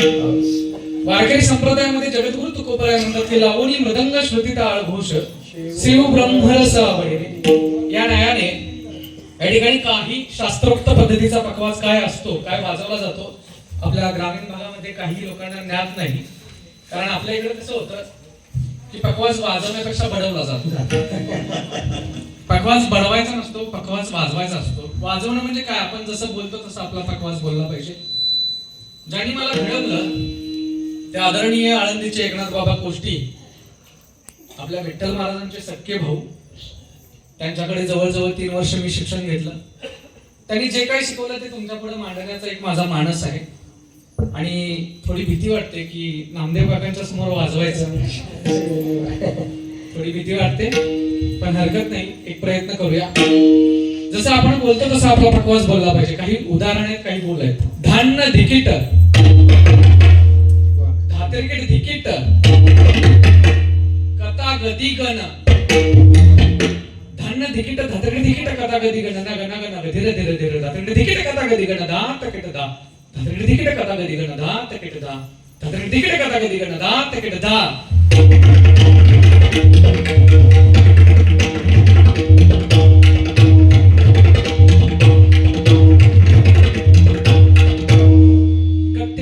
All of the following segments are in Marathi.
वारकरी संप्रदायामध्ये जगद्गुरु तुकोबराय म्हणतात की लावणी मृदंग श्रुती टाळ घोष शिव ब्रह्मरस या न्यायाने या ठिकाणी काही शास्त्रोक्त पद्धतीचा पकवास काय असतो काय वाजवला जातो आपल्या ग्रामीण भागामध्ये काही लोकांना ज्ञात नाही. कारण आपल्या इकडे कसं होतं की पकवास वाजवण्यापेक्षा बडवला जातो. पकवास बडवायचा नसतो पकवास वाजवायचा असतो. वाजवणं म्हणजे काय? आपण जसं बोलतो तसं आपला पकवास बोलला पाहिजे. ज्यांनी मला घडवलं ते आदरणीय आळंदीचे एकनाथ बाबा कोष्टी आपल्या विठ्ठल महाराजांचे सख्खे भाऊ त्यांच्याकडे जवळजवळ तीन वर्ष मी शिक्षण घेतलं. त्यांनी जे काही शिकवलं ते तुमच्यापुढे मांडण्याचा एक माझा मानस आहे. आणि थोडी भीती वाटते की नामदेव काकांच्या समोर वाजवायचं. थोडी भीती वाटते पण हरकत नाही एक प्रयत्न करूया. जसं आपण बोलतो तसं आपला पकवास बोलला पाहिजे. काही उदाहरण आहेत काही बोल आहेत. धान्य धिकीट धातरिकेट धिकीट कथा गदी गण धान्य धिकीट धातरिकेट धिकीट कथा गदी गण ना गण गण धीरे धीरे धीरे धातरिकेट धिकीट कथा गदी गण दा तकेट दा धातरिकेट धिकीट कथा गदी गण दा तकेट दा धातरिकेट धिकीट कथा गदी गण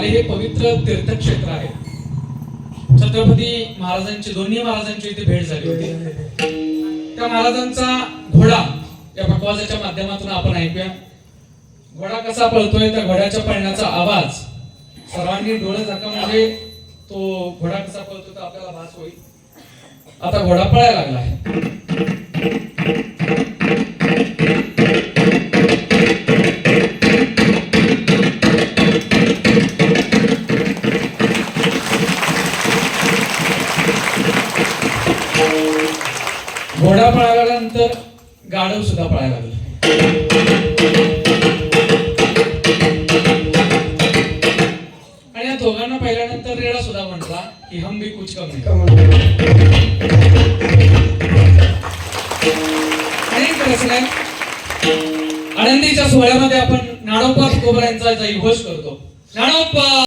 दाखवतो माले हे पवित्र तीर्थक्षेत्र आहे. छत्रपती महाराजांची दोन्ही महाराजांची इथे भेट झाली होती. त्या महाराजांचा घोडा या पकवाजाच्या माध्यमातून आपण ऐकूया. घोडा कसा पळतोय? त्या घोड्याच्या पळण्याचा आवाज. सर्वांनी डोळे झाका म्हणजे तो घोडा कसा पळतो तो आपल्याला भास होईल. आता घोडा पळायला लागला आहे. घोडा पळायला लागल्यानंतर गाढव सुद्धा पळायला लागलं. आणि या दोघांना पाहिल्यानंतर रेडा सुद्धा म्हटला की हम भी कुछ कमी अनेक रचना आनंदीच्या सोहळ्यामध्ये आपण नाणोपा कोबऱ्यांचा यांचा करतो. नाणोपा